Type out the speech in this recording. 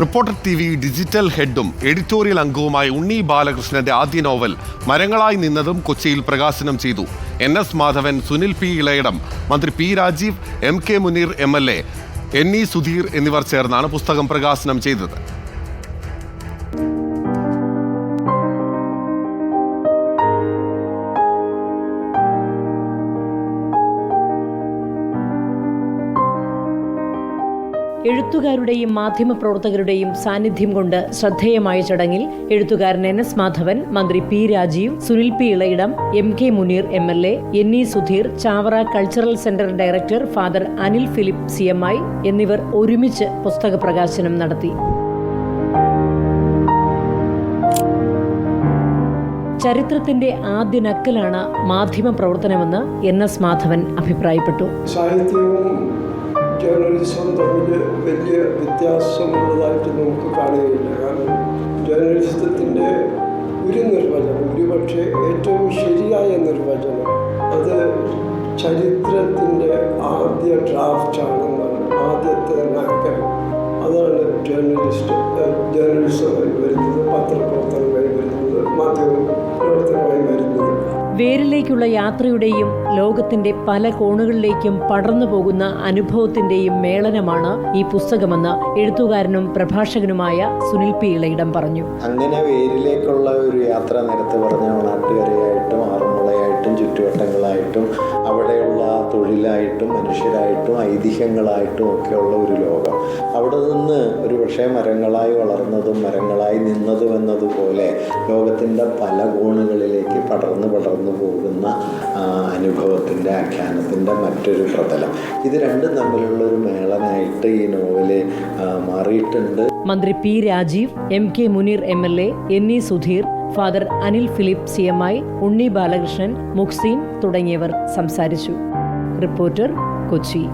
Reporter T V digital ഹെഡും editorial അംഗവുമായ ഉണ്ണി ബാലകൃഷ്ണന്റെ ആദ്യ നോവൽ മരങ്ങളായി നിന്നതും കൊച്ചിയിൽ പ്രകാശനം ചെയ്തു. N S Madhavan Sunil P Ilayidam മന്ത്രി P Rajeev M K Muneer M L A N E Sudheer എന്നിവർ ചേർന്നാണ് പുസ്തകം പ്രകാശനം ചെയ്തത്. എഴുത്തുകാരുടെയും മാധ്യമപ്രവർത്തകരുടെയും സാന്നിധ്യം കൊണ്ട് ശ്രദ്ധേയമായ ചടങ്ങിൽ എഴുത്തുകാരൻ എൻ എസ് മാധവൻ മന്ത്രി P Rajeev Sunil P Ilayidam M K Muneer M L A N E Sudheer Chavara cultural centre director father Anil Philip C M I എന്നിവർ ഒരുമിച്ച് പുസ്തക പ്രകാശനം നടത്തി. ചരിത്രത്തിന്റെ ആദ്യ നക്കലാണ് മാധ്യമ പ്രവർത്തനമെന്ന് എൻ എസ് മാധവൻ അഭിപ്രായപ്പെട്ടു. സാഹിത്യവും ജേർണലിസവും തമ്മിൽ വലിയ വ്യത്യാസമുള്ളതായിട്ട് നമുക്ക് കാണുകയില്ല. കാരണം ജേർണലിസത്തിന്റെ ഒരു നിർവചനം ഒരുപക്ഷെ ഏറ്റവും ശരിയായ നിർവചനം അത് ചരിത്രത്തിന്റെ ആദ്യ ഡ്രാഫ്റ്റാണെന്നാണ് ആദ്യത്തെ നക്കം അതാണ് ജേർണലിസ്റ്റ് ജേർണലിസം വരുന്നത് പത്രപ്രവർത്തനമായി വേരിലേക്കുള്ള യാത്രയുടെയും ലോകത്തിന്റെ പല കോണുകളിലേക്കും പടർന്നു പോകുന്ന അനുഭവത്തിന്റെയും മേളനമാണ് ഈ പുസ്തകമെന്ന് എഴുത്തുകാരനും പ്രഭാഷകനുമായ സുനിൽ പി ഇളയിടം പറഞ്ഞു. അങ്ങനെ വേരിലേക്കുള്ള ഒരു യാത്ര നേരത്തെ പറഞ്ഞ നാട്ടുകരയായിട്ടും ആറന്മുളയായിട്ടും ചുറ്റുവട്ടങ്ങളായിട്ടും അവിടെയുള്ള തൊഴിലായിട്ടും മനുഷ്യരായിട്ടും ഐതിഹ്യങ്ങളായിട്ടും ഒക്കെയുള്ള ഒരു ലോകം. അവിടെ നിന്ന് ഒരു പക്ഷേ മരങ്ങളായി വളർന്നതും മരങ്ങളായി നിന്നതും എന്നതുപോലെ ലോകത്തിന്റെ പല കോണുകളിലേക്ക് പടർന്നു പടർന്നു പോകുന്ന അനുഭവത്തിന്റെ ആഖ്യാനത്തിന്റെ മറ്റൊരു പ്രതലം. ഇത് രണ്ടും തമ്മിലുള്ള ഒരു മേളനായിട്ട് ഈ നോവൽ മാറിയിട്ടുണ്ട്. മന്ത്രി P Rajeev M K Muneer M L A E Sudheer father Anil Philip C M I Unni Balakrishnan Muksin തുടങ്ങിയവർ സംസാരിച്ചു. റിപ്പോർട്ടർ കൊച്ചി.